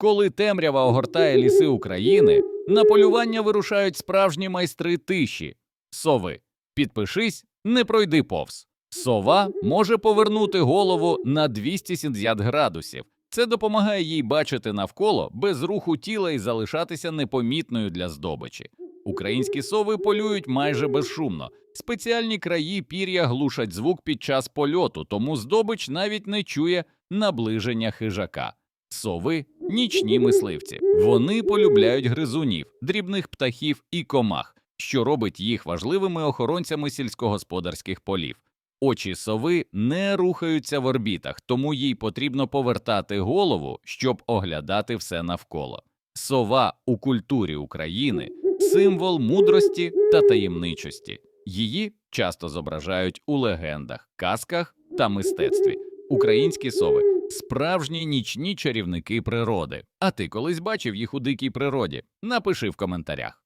Коли темрява огортає ліси України, на полювання вирушають справжні майстри тиші сови. Підпишись, не пройди повз. Сова може повернути голову на 270 градусів. Це допомагає їй бачити навколо без руху тіла і залишатися непомітною для здобичі. Українські сови полюють майже безшумно. Спеціальні краї пір'я глушать звук під час польоту, тому здобич навіть не чує наближення хижака. Сови нічні мисливці. Вони полюбляють гризунів, дрібних птахів і комах, що робить їх важливими охоронцями сільськогосподарських полів. Очі сови не рухаються в орбітах, тому їй потрібно повертати голову, щоб оглядати все навколо. Сова у культурі України символ мудрості та таємничості. Її часто зображають у легендах, казках та мистецтві. Українські сови справжні нічні чарівники природи. А ти колись бачив їх у дикій природі? Напиши в коментарях.